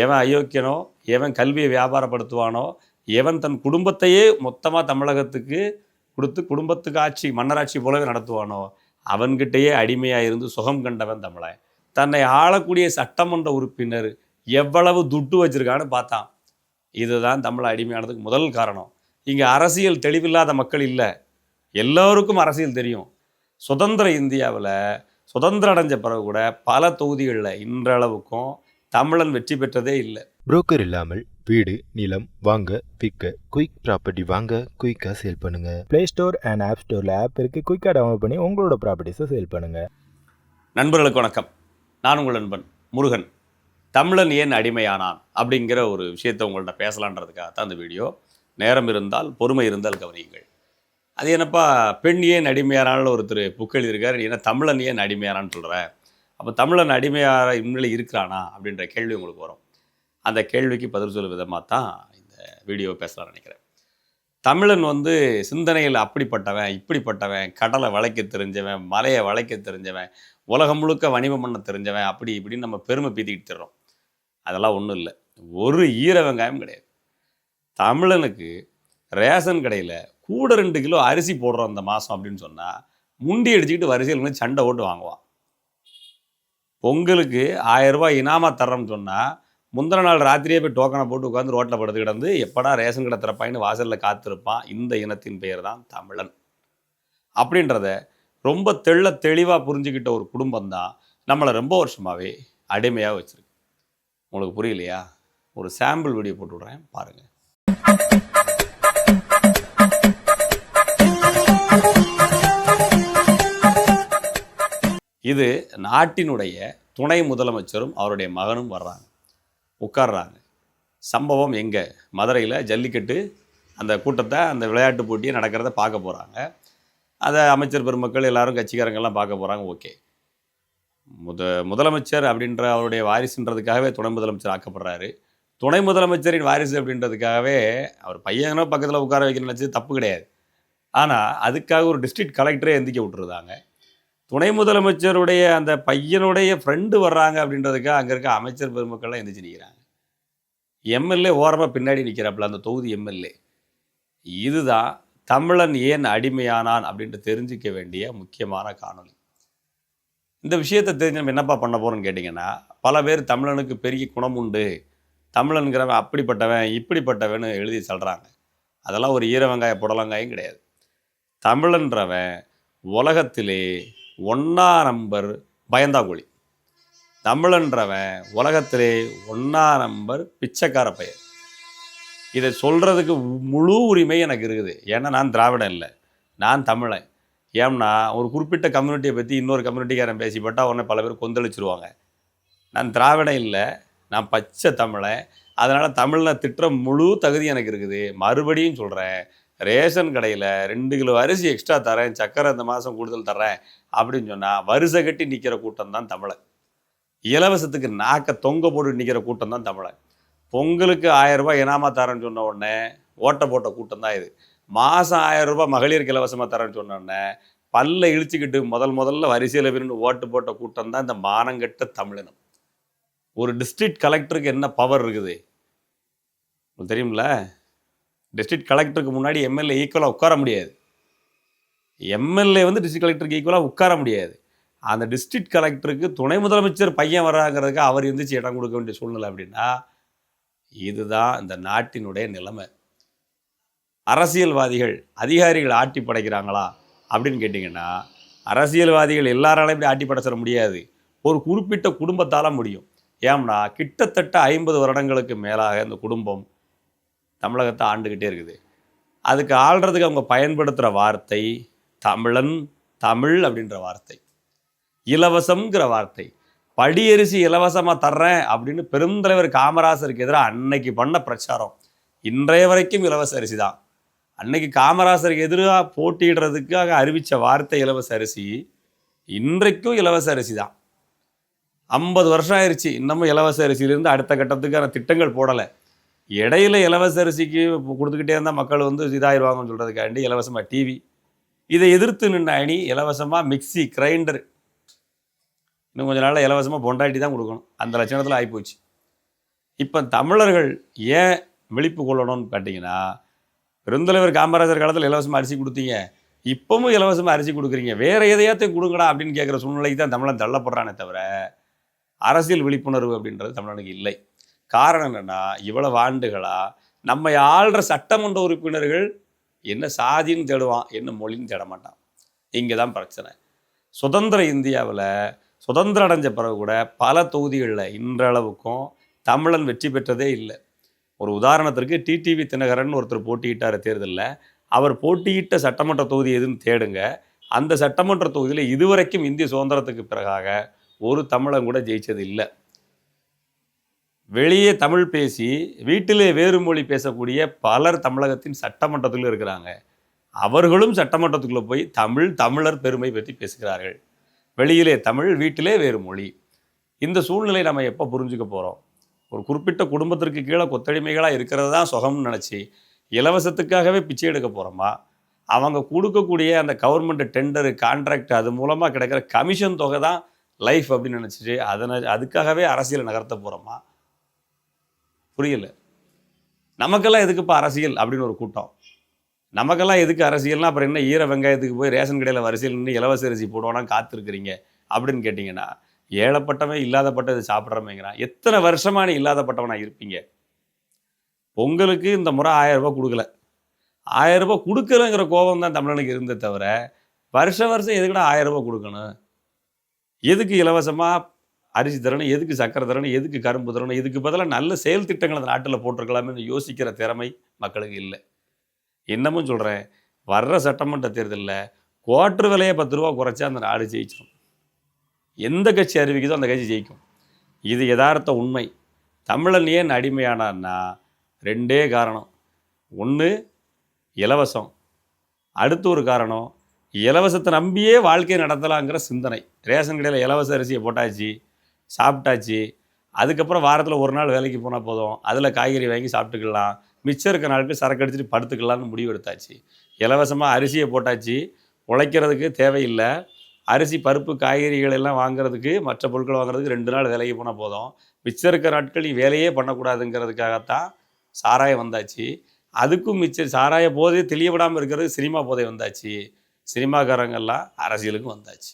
எவன் அயோக்கியனோ எவன் கல்வியை வியாபாரப்படுத்துவானோ எவன் தன் குடும்பத்தையே மொத்தமாக தமிழகத்துக்கு கொடுத்து குடும்பத்துக்கு ஆட்சி மன்னராட்சி போலவே நடத்துவானோ அவன்கிட்டயே அடிமையாக இருந்து சுகம் கண்டவன் தமிழன். தன்னை ஆளக்கூடிய சட்டமன்ற உறுப்பினர் எவ்வளவு துட்டு வச்சிருக்கான்னு பார்த்தான். இதுதான் தமிழ் அடிமையானதுக்கு முதல் காரணம். இங்கே அரசியல் தெளிவில்லாத மக்கள் இல்லை. எல்லோருக்கும் அரசியல் தெரியும். சுதந்திர இந்தியாவில் சுதந்திரம் அடைஞ்ச பிறகு கூட பல தொகுதிகளில் இன்றளவுக்கும் தமிழன் வெற்றி பெற்றதே இல்லை. புரோக்கர் இல்லாமல் வீடு நிலம் வாங்க விற்க குயிக் ப்ராப்பர்ட்டி வாங்க குயிக்காக சேல் பண்ணுங்க. ப்ளே ஸ்டோர் அண்ட் ஆப் ஸ்டோரில் ஆப் இருக்குது குயிக்காக டவுன்லோட் பண்ணி உங்களோட ப்ராப்பர்ட்டிஸை சேல் பண்ணுங்கள் நண்பர்களுக்கு வணக்கம். நான் உங்கள் நண்பன் முருகன். தமிழன் ஏன் அடிமையானான் அப்படிங்கிற ஒரு விஷயத்தை உங்கள்ட்ட பேசலான்றதுக்காக தான் அந்த வீடியோ. நேரம் இருந்தால் பொறுமை இருந்தால் கவனியுங்கள். அது என்னப்பா பெண் ஏன் அடிமையானான்னு ஒருத்தர் புக் எழுதியிருக்கார். ஏன்னா தமிழன் ஏன் அடிமையானான்னு சொல்கிறேன் அப்போ தமிழன் அடிமையாக உண்மையில இருக்கிறானா அப்படின்ற கேள்வி உங்களுக்கு வரும். அந்த கேள்விக்கு பதில் சொல்லும் விதமாக தான் இந்த வீடியோவை பேசலாம்னு நினைக்கிறேன். தமிழன் வந்து சிந்தனையில் அப்படிப்பட்டவன் இப்படிப்பட்டவன் கடலை வளைக்க தெரிஞ்சவன் மலையை வளைக்க தெரிஞ்சவன் உலகம் முழுக்க வணிகம் பண்ண தெரிஞ்சவன் அப்படி இப்படின்னு நம்ம பெருமை பீத்திக்கிட்டு தர்றோம் அதெல்லாம் ஒன்றும் இல்லை. ஒரு ஈர வெங்காயம் கிடையாது. தமிழனுக்கு ரேஷன் கடையில் கூட ரெண்டு கிலோ அரிசி போடுறோம் அந்த மாதம் அப்படின்னு சொன்னால் முண்டி அடிச்சுக்கிட்டு வரிசையில் வந்து சண்டை ஓட்டு வாங்குவான். பொங்கலுக்கு ஆயிரம் இனாமா தர்றோம்னு சொன்னால் முந்தின நாள் ராத்திரியே போய் டோக்கனை போட்டு உட்காந்து ரோட்டில் படுத்து கிடந்து எப்படா ரேஷன் கடை திறப்பாயின்னு வாசலில் காத்திருப்பான். இந்த இனத்தின் பெயர் தான் தமிழன். அப்படின்றத ரொம்ப தெள்ள தெளிவாக புரிஞ்சுக்கிட்ட ஒரு குடும்பம் தான் நம்மளை ரொம்ப வருஷமாகவே அடிமையாக வச்சுருக்கு. உங்களுக்கு புரியலையா? ஒரு சாம்பிள் வீடியோ போட்டு விட்றேன் பாருங்கள் இது நாட்டினுடைய துணை முதலமைச்சரும் அவருடைய மகனும் வர்றாங்க. உட்கார்றாங்க. சம்பவம் எங்கே? மதுரையில் ஜல்லிக்கட்டு அந்த கூட்டத்தை அந்த விளையாட்டு போட்டியை நடக்கிறத பார்க்க போகிறாங்க அதை அமைச்சர் பெருமக்கள் எல்லாரும் கட்சிக்காரங்கெல்லாம் பார்க்க போகிறாங்க ஓகே. முத முதலமைச்சர் அப்படின்ற அவருடைய வாரிசுன்றதுக்காகவே துணை முதலமைச்சர் ஆக்கப்படுறாரு. துணை முதலமைச்சரின் வாரிசு அப்படின்றதுக்காகவே அவர் பையனோ பக்கத்தில் உட்கார வைக்கணும்னு நினச்சது தப்பு கிடையாது. ஆனால் அதுக்காக ஒரு டிஸ்ட்ரிக்ட் கலெக்டரே எந்திக்க விட்டுருந்தாங்க துணை முதலமைச்சருடைய அந்த பையனுடைய ஃப்ரெண்டு வர்றாங்க அப்படின்றதுக்காக அங்கே இருக்க அமைச்சர் பெருமக்கள்லாம் எந்திரிச்சு நிற்கிறாங்க எம்எல்ஏ ஓரமாக பின்னாடி நிற்கிறாப்புல அந்த தொகுதி எம்எல்ஏ. இதுதான் தமிழன் ஏன் அடிமையானான் அப்படின்ட்டு தெரிஞ்சிக்க வேண்டிய முக்கியமான காணொலி இந்த விஷயத்தை தெரிஞ்சு நம்ம என்னப்பா பண்ண போகிறோம்னு கேட்டிங்கன்னா பல பேர் தமிழனுக்கு பெரிய குணம் உண்டு. தமிழனுங்கிறவன் அப்படிப்பட்டவன் இப்படிப்பட்டவன்னு எழுதி சொல்கிறாங்க அதெல்லாம் ஒரு ஈர வெங்காய புடலங்காயும் கிடையாது. தமிழன்றவன் உலகத்திலே ஒன்றா நம்பர் பயந்தாங்குழி. தமிழன்றவன் உலகத்திலே ஒன்றா நம்பர் பிச்சைக்கார பையன். இதை சொல்கிறதுக்கு முழு உரிமை எனக்கு இருக்குது. ஏன்னா நான் திராவிடம் இல்லை. நான் தமிழன். ஏன்னா ஒரு குறிப்பிட்ட கம்யூனிட்டியை பற்றி இன்னொரு கம்யூனிட்டிக்காரன் பேசிப்பட்டா உடனே பல பேர் கொந்தளிச்சிருவாங்க. நான் திராவிடம் இல்லை. நான் பச்சை தமிழன். அதனால் தமிழில் திட்டுற முழு தகுதி எனக்கு இருக்குது. மறுபடியும் சொல்கிறேன் ரேஷன் கடையில் ரெண்டு கிலோ அரிசி எக்ஸ்ட்ரா தரேன் சக்கரை இந்த மாதம் கூடுதல் தரேன் அப்படின்னு சொன்னால் வரிசை கட்டி நிற்கிற கூட்டம் தான் தமிழன். இலவசத்துக்கு நாக்க தொங்க போட்டு நிற்கிற கூட்டம் தான் தமிழன். பொங்கலுக்கு ஆயிரம் ரூபாய் இனாமா தரேன்னு சொன்ன உடனே ஓட்ட போட்ட கூட்டம் தான் இது. மாதம் ஆயரூபா மகளிருக்கு இலவசமாக தரேன்னு சொன்ன உடனே பல்ல இழிச்சுக்கிட்டு முதல் முதல்ல வரிசையில் விருந்து ஓட்டு போட்ட கூட்டம் தான் இந்த மானங்கெட்ட தமிழினம். ஒரு டிஸ்ட்ரிக்ட் கலெக்டருக்கு என்ன பவர் இருக்குது? உங்களுக்கு தெரியும்ல? டிஸ்ட்ரிக்ட் கலெக்டருக்கு முன்னாடி எம்எல்ஏ ஈக்குவலாக உட்கார முடியாது. எம்எல்ஏ வந்து டிஸ்ட்ரிக்ட் கலெக்டருக்கு ஈக்குவலாக உட்கார முடியாது. அந்த டிஸ்ட்ரிக்ட் கலெக்டருக்கு துணை முதலமைச்சர் பையன் வராங்கிறதுக்கு அவர் எந்திரிச்சு இடம் கொடுக்க வேண்டிய சூழ்நிலை அப்படின்னா இதுதான் இந்த நாட்டினுடைய நிலைமை. அரசியல்வாதிகள் அதிகாரிகள் ஆட்டி படைக்கிறாங்களா அப்படின்னு கேட்டிங்கன்னா அரசியல்வாதிகள் எல்லாராலையும் இப்படி ஆட்டி படைச்சிட முடியாது. ஒரு குறிப்பிட்ட குடும்பத்தால் முடியும். ஏம்னா கிட்டத்தட்ட ஐம்பது வருடங்களுக்கு மேலாக இந்த குடும்பம் தமிழகத்தை ஆண்டுக்கிட்டே இருக்குது. அதுக்கு ஆள்றதுக்கு அவங்க பயன்படுத்துகிற வார்த்தை தமிழன் தமிழ் அப்படின்ற வார்த்தை. இலவசம்ங்கிற வார்த்தை. படியரிசி இலவசமாக தர்றேன் அப்படின்னு பெருந்தலைவர் காமராசருக்கு எதிராக அன்னைக்கு பண்ண பிரச்சாரம். இன்றைய வரைக்கும் இலவச அரிசி தான். அன்னைக்கு காமராசருக்கு எதிராக போட்டியிடுறதுக்காக அறிவித்த வார்த்தை இலவச அரிசி இன்றைக்கும் இலவச அரிசி தான். ஐம்பது வருஷம் ஆயிடுச்சு இன்னமும் இலவச அரிசியிலேருந்து அடுத்த கட்டத்துக்கான திட்டங்கள் போடலை. இடையில இலவச அரிசிக்கு கொடுத்துக்கிட்டே இருந்தால் மக்கள் வந்து இதாகிடுவாங்கன்னு சொல்கிறதுக்காண்டி இலவசமாக டிவி இதை எதிர்த்து நின்ற அணி இலவசமாக மிக்ஸி கிரைண்டர் இன்னும் கொஞ்ச நாளில் இலவசமாக பொண்டாட்டி தான் கொடுக்கணும். அந்த லட்சணத்தில் ஆகிப்போச்சு இப்போ தமிழர்கள் ஏன் விழிப்பு கொள்ளணும்னு கேட்டிங்கன்னா பெருந்தலைவர் காமராஜர் காலத்தில் இலவசமாக அரிசி கொடுத்தீங்க. இப்பவும் இலவசமாக அரிசி கொடுக்குறீங்க. வேறு எதையாத்தையும் கொடுங்கடா அப்படின்னு கேட்குற சூழ்நிலைக்கு தான் தமிழன் தள்ளப்படுறானே தவிர அரசியல் விழிப்புணர்வு அப்படின்றது தமிழனுக்கு இல்லை. காரணம் என்னென்னா இவ்வளவு ஆண்டுகளாக நம்மை ஆள்ற சட்டமன்ற உறுப்பினர்கள் என்ன சாதின்னு தேடுவான் என்ன மொழின்னு தேட மாட்டான். இங்கே தான் பிரச்சனை. சுதந்திர இந்தியாவில் சுதந்திரம் அடைஞ்ச பிறகு கூட பல தொகுதிகளில் இன்றளவுக்கும் தமிழன் வெற்றி பெற்றதே இல்லை. ஒரு உதாரணத்திற்கு டிடிவி தினகரன் ஒருத்தர் போட்டியிட்டார் தேர்தலில். அவர் போட்டியிட்ட சட்டமன்ற தொகுதி எதுன்னு தேடுங்க. அந்த சட்டமன்ற தொகுதியில் இதுவரைக்கும் இந்திய சுதந்திரத்துக்கு பிறகாக ஒரு தமிழன் கூட ஜெயிச்சது இல்லை. வெளியே தமிழ் பேசி வீட்டிலே வேறு மொழி பேசக்கூடிய பலர் தமிழகத்தின் சட்டமன்றத்தில் இருக்கிறாங்க. அவர்களும் சட்டமன்றத்துக்குள்ளே போய் தமிழ் தமிழர் பெருமை பற்றி பேசுகிறார்கள். வெளியிலே தமிழ் வீட்டிலே வேறு மொழி. இந்த சூழ்நிலை நம்ம எப்போ புரிஞ்சுக்க போகிறோம் ஒரு குறிப்பிட்ட குடும்பத்திற்கு கீழே கொத்தடிமைகளாக இருக்கிறது தான் சுகம்னு நினச்சி இலவசத்துக்காகவே பிச்சை எடுக்க போகிறோமா அவங்க கொடுக்கக்கூடிய அந்த கவர்மெண்ட் டெண்டரு கான்ட்ராக்ட் அது மூலமாக கிடைக்கிற கமிஷன் தொகை தான் லைஃப் அப்படின்னு நினச்சிட்டு அதனை அதுக்காகவே அரசியலை நகர்த்த போகிறோமா புரியல. நமக்கெல்லாம் எதுக்குப்பா அரசியல் அப்படின்னு ஒரு கூட்டம். நமக்கெல்லாம் எதுக்கு அரசியல்னா அப்புறம் என்ன ஈர வெங்காயத்துக்கு போய் ரேஷன் கடையில் வரிசையில் நின்று இலவச அரிசி போடுவானா காத்திருக்கிறீங்க அப்படின்னு கேட்டிங்கன்னா ஏழப்பட்டவன் இதை சாப்பிட்றமேங்கிறான். எத்தனை வருஷமா நீ இல்லாதப்பட்டவனாக இருப்பீங்க? பொங்கலுக்கு இந்த முறை ஆயிரம் ரூபாய் கொடுக்கல. ஆயிரம் ரூபாய் கொடுக்கலங்கிற கோபம் தான் தமிழனுக்கு இருந்தே தவிர வருஷ வருஷம் எதுக்குடா ஆயிரம் ரூபாய் கொடுக்கணும்? எதுக்கு இலவசமாக அரிசி தரணும் எதுக்கு சக்கரை தரணும் எதுக்கு கரும்பு தரணும் இதுக்கு பதிலாக நல்ல செயல் திட்டங்களை அந்த நாட்டில் போட்டிருக்கலாமே யோசிக்கிற திறமை மக்களுக்கு இல்லை. இன்னமும் சொல்கிறேன் வர்ற சட்டமன்ற தேர்தலில் குவாட்ரு விலையை பத்து ரூபா குறைச்சா அந்த நாடு ஜெயிச்சிடும் எந்த கட்சி அறிவிக்குதோ அந்த கட்சி ஜெயிக்கும். இது யதார்த்த உண்மை. தமிழன் ஏன் அடிமையானான்னா ரெண்டே காரணம். ஒன்று இலவசம். அடுத்து ஒரு காரணம் இலவசத்தை நம்பியே வாழ்க்கையை நடத்தலாங்கிற சிந்தனை. ரேஷன் கடையில் இலவச அரிசியை போட்டாச்சு சாப்பிட்டாச்சு. அதுக்கப்புறம் வாரத்தில் ஒரு நாள் வேலைக்கு போனால் போதும். அதில் காய்கறி வாங்கி சாப்பிட்டுக்கலாம். மிச்சம் இருக்க நாளுக்கு சரக்கு அடிச்சுட்டு படுத்துக்கலாம்னு முடிவு எடுத்தாச்சு. இலவசமாக அரிசியை போட்டாச்சு. உழைக்கிறதுக்கு தேவையில்லை. அரிசி பருப்பு காய்கறிகள் எல்லாம் வாங்குறதுக்கு மற்ற பொருட்கள் வாங்குறதுக்கு ரெண்டு நாள் வேலைக்கு போனால் போதும். மிச்சம் இருக்கிற நாட்கள் நீ வேலையே பண்ணக்கூடாதுங்கிறதுக்காகத்தான் சாராயம் வந்தாச்சு. அதுக்கும் மிச்சம் சாராய போதே தெளிய விடாமல் இருக்கிறது சினிமா போதை வந்தாச்சு. சினிமாக்காரங்கள்லாம் அரசியலுக்கும் வந்தாச்சு.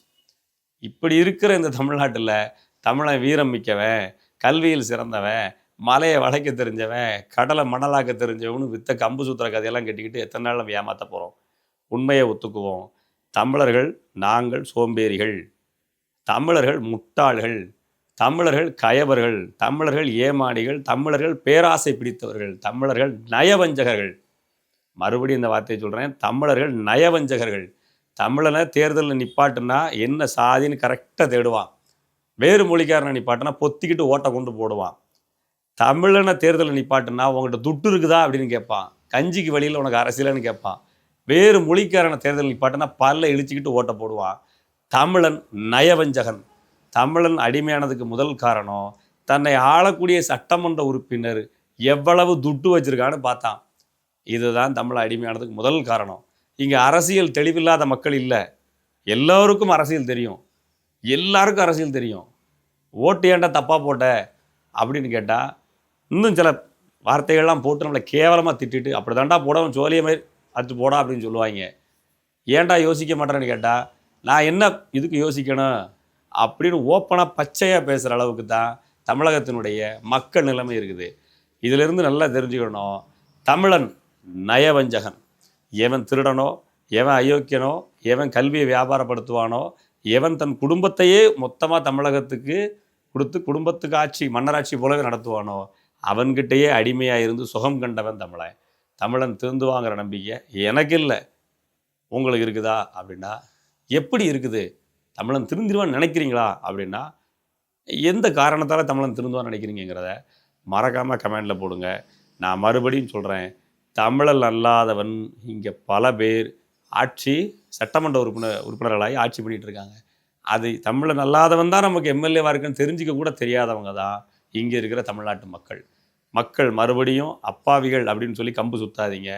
இப்படி இருக்கிற இந்த தமிழ்நாட்டில் தமிழை வீரம் மிக்கவன் கல்வியில் சிறந்தவன் மலையை வளைக்க தெரிஞ்சவன் கடலை மணலாக்க தெரிஞ்சவனு வித்த கம்பு சுத்துற கதையெல்லாம் கட்டிக்கிட்டு எத்தனை நாள் நம்ம ஏமாற்ற போகிறோம் உண்மையை ஒத்துக்குவோம். தமிழர்கள் நாங்கள் சோம்பேறிகள். தமிழர்கள் முட்டாள்கள். தமிழர்கள் கயவர்கள். தமிழர்கள் ஏமாடிகள் தமிழர்கள் பேராசை பிடித்தவர்கள். தமிழர்கள் நயவஞ்சகர்கள். மறுபடியும் இந்த வார்த்தையை சொல்கிறேன் தமிழர்கள் நயவஞ்சகர்கள். தமிழனை தேர்தலில் நிப்பாட்டுனா என்ன சாதின்னு கரெக்டாக தேடுவான். வேறு மொழிக்காரனை நிப்பாட்டினா பொத்திக்கிட்டு ஓட்டை கொண்டு போடுவான். தமிழனை தேர்தலில் நிப்பாட்டுனா உங்கள்கிட்ட துட்டு இருக்குதா அப்படின்னு கேட்பான். கஞ்சிக்கு வழியில் உனக்கு அரசியல்னு கேட்பான். வேறு மொழிக்காரனை தேர்தல் நிப்பாட்டினா பல்ல இழிச்சிக்கிட்டு ஓட்ட போடுவான். தமிழன் நயவஞ்சகன். தமிழன் அடிமையானதுக்கு முதல் காரணம் தன்னை ஆளக்கூடிய சட்டமன்ற உறுப்பினர் எவ்வளவு துட்டு வச்சிருக்கான்னு பார்த்தான். இதுதான் தமிழ அடிமையானதுக்கு முதல் காரணம். இங்கே அரசியல் தெளிவில்லாத மக்கள் இல்லை. எல்லோருக்கும் அரசியல் தெரியும். எல்லாருக்கும் அரசியல் தெரியும். ஓட்டு ஏன்டா தப்பாக போட்ட? அப்படின்னு கேட்டால் இன்னும் சில வார்த்தைகள்லாம் போட்டு நம்மளை கேவலமாக திட்டிட்டு அப்படி தாண்டா போடவும் சோழிய மாதிரி அடுத்து போடா அப்படின்னு சொல்லுவாங்க. ஏன்டா யோசிக்க மாட்டேறேன்னு கேட்டால் நான் என்ன இதுக்கு யோசிக்கணும்? அப்படின்னு ஓப்பனாக பச்சையாக பேசுகிற அளவுக்கு தான் தமிழகத்தினுடைய மக்கள் நிலைமை இருக்குது. இதிலிருந்து நல்லா தெரிஞ்சுக்கணும். தமிழன் நயவஞ்சகன். எவன் திருடனோ எவன் அயோக்கியனோ எவன் கல்வியை வியாபாரப்படுத்துவானோ எவன் தன் குடும்பத்தையே மொத்தமாக தமிழகத்துக்கு கொடுத்து குடும்பத்துக்கு ஆட்சி மன்னராட்சி போலவே நடத்துவானோ? அவன்கிட்டயே அடிமையாக இருந்து சுகம் கண்டவன் தமிழன் தமிழன் திருந்துவாங்கிற நம்பிக்கை எனக்கு இல்லை. உங்களுக்கு இருக்குதா? அப்படின்னா எப்படி இருக்குது? தமிழன் திருந்திருவான்னு நினைக்கிறீங்களா? அப்படின்னா எந்த காரணத்தால் தமிழன் திருந்துவான்னு நினைக்கிறீங்கிறத மறக்காமல் கமெண்டில் போடுங்க. நான் மறுபடியும் சொல்கிறேன் தமிழன் அல்லாதவன் இங்கே பல பேர் ஆட்சி சட்டமன்ற உறுப்பினர் உறுப்பினர்களாகி ஆட்சி பண்ணிகிட்டு இருக்காங்க. அது தமிழன் அல்லாதவன் தான் நமக்கு எம்எல்ஏவாக இருக்குன்னு தெரிஞ்சிக்க கூட தெரியாதவங்க தான் இங்கே இருக்கிற தமிழ்நாட்டு மக்கள். மக்கள் மறுபடியும் அப்பாவிகள் அப்படின்னு சொல்லி கம்பு சுத்தாதீங்க.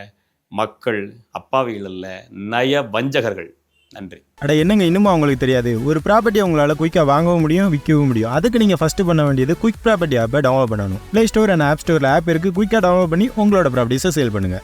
மக்கள் அப்பாவிகள் அல்ல நய வஞ்சகர்கள் நன்றி. அட என்னங்க இன்னும் அவங்களுக்கு தெரியாது? ஒரு ப்ராப்பர்ட்டி உங்களால் குயிக்காக வாங்கவும் முடியும் விற்கவும் முடியும். அதுக்கு நீங்கள் ஃபஸ்ட்டு பண்ண வேண்டியது குயிக் ப்ராப்பர்ட்டி ஆப்பை டவுன்லோட் பண்ணணும். ப்ளே ஸ்டோர் அண்ட் ஆப் ஸ்டோரில் ஆப் இருக்குது குயிக்காக டவுன்லோட் பண்ணி உங்களோட ப்ராப்பர்ட்டிஸை சேல் பண்ணுங்கள்